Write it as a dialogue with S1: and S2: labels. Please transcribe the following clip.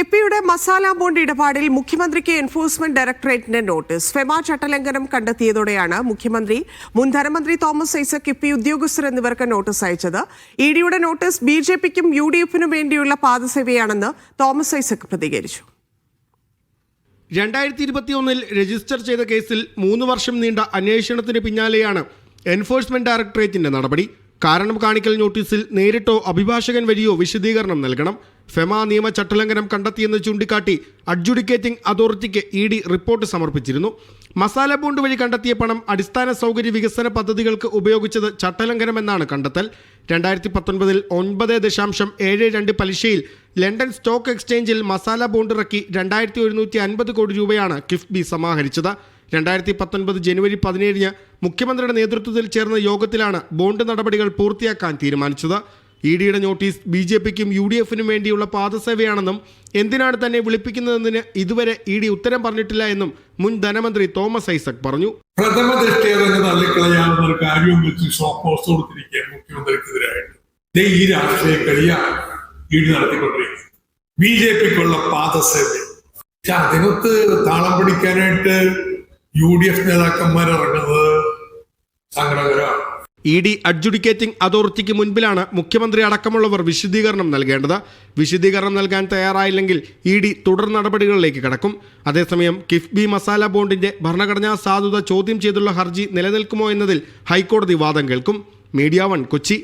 S1: കിഫ്ബിയുടെ മസാല ബോണ്ട് ഇടപാടിൽ മുഖ്യമന്ത്രിക്ക് എൻഫോഴ്സ്മെന്റ് ഡയറക്ടറേറ്റിന്റെ നോട്ടീസ്. ഫെമ ചട്ടലംഘനം കണ്ടെത്തിയതോടെയാണ് മുഖ്യമന്ത്രി മുൻ ധനമന്ത്രി തോമസ് ഐസക് കിഫ്ബി ഉദ്യോഗസ്ഥർ എന്നിവർക്ക് നോട്ടീസ് അയച്ചത്. ഇ ഡിയുടെ നോട്ടീസ് ബി ജെ പിക്കും യു ഡി എഫിനും വേണ്ടിയുള്ള പാദസേവയാണെന്ന് തോമസ് ഐസക് പ്രതികരിച്ചു.
S2: രണ്ടായിരത്തി ഇരുപത്തിയൊന്നിൽ രജിസ്റ്റർ ചെയ്ത കേസിൽ മൂന്ന് വർഷം നീണ്ട അന്വേഷണത്തിന് പിന്നാലെയാണ് എൻഫോഴ്സ്മെന്റ് ഡയറക്ടറേറ്റിന്റെ നടപടി. കാരണം കാണിക്കൽ നോട്ടീസിൽ നേരിട്ടോ അഭിഭാഷകൻ വഴിയോ വിശദീകരണം നൽകണം. ഫെമ നിയമ ചട്ടലംഘനം കണ്ടെത്തിയെന്ന് ചൂണ്ടിക്കാട്ടി അഡ്ജുഡിക്കേറ്റിംഗ് അതോറിറ്റിക്ക് ഇ ഡി റിപ്പോർട്ട് സമർപ്പിച്ചിരുന്നു. മസാല ബോണ്ട് വഴി കണ്ടെത്തിയ പണം അടിസ്ഥാന സൗകര്യ വികസന പദ്ധതികൾക്ക് ഉപയോഗിച്ചത് ചട്ടലംഘനമെന്നാണ് കണ്ടെത്തൽ. രണ്ടായിരത്തി പത്തൊൻപതിൽ ഒൻപത് ദശാംശം ഏഴ് രണ്ട് പലിശയിൽ ലണ്ടൻ സ്റ്റോക്ക് എക്സ്ചേഞ്ചിൽ മസാല ബോണ്ട് ഇറക്കി രണ്ടായിരത്തി ഒരുന്നൂറ്റി അൻപത് കോടി രൂപയാണ് കിഫ്ബി സമാഹരിച്ചത്. രണ്ടായിരത്തി പത്തൊൻപത് ജനുവരി പതിനേഴിന് മുഖ്യമന്ത്രിയുടെ നേതൃത്വത്തിൽ ചേർന്ന യോഗത്തിലാണ് ബോണ്ട് നടപടികൾ പൂർത്തിയാക്കാൻ തീരുമാനിച്ചത്. ഇ ഡിയുടെ നോട്ടീസ് ബി ജെ പിക്കും യു ഡി എഫിനും വേണ്ടിയുള്ള പാദസേവയാണെന്നും എന്തിനാണ് തന്നെ വിളിപ്പിക്കുന്നതെന്നതിന് ഇതുവരെ ഇ ഡി ഉത്തരം പറഞ്ഞിട്ടില്ല എന്നും മുൻ ധനമന്ത്രി തോമസ് ഐസക് പറഞ്ഞു.
S3: പ്രഥമ ഒരു കാര്യവും വെച്ച് മുഖ്യമന്ത്രിക്കെതിരായിട്ട്. നടത്തിക്കൊണ്ടിരിക്കുന്നത് ബി ജെ പിക്കുള്ള പാദസേവ. പക്ഷെ അതിനൊത്ത് താളം പിടിക്കാനായിട്ട് യു ഡി എഫ് നേതാക്കന്മാർ ഇറങ്ങുന്നത് സങ്കടകരമാണ്.
S2: ഇ ഡി അഡ്ജുഡിക്കേറ്റിംഗ് അതോറിറ്റിക്ക് മുൻപിലാണ് മുഖ്യമന്ത്രി അടക്കമുള്ളവർ വിശദീകരണം നൽകേണ്ടത്. വിശദീകരണം നൽകാൻ തയ്യാറായില്ലെങ്കിൽ ഇ ഡി തുടർ നടപടികളിലേക്ക് കടക്കും. അതേസമയം കിഫ്ബി മസാല ബോണ്ടിന്റെ ഭരണഘടനാ സാധുത ചോദ്യം ചെയ്തുള്ള ഹർജി നിലനിൽക്കുമോ എന്നതിൽ ഹൈക്കോടതി വാദം കേൾക്കും. Media one Kochi.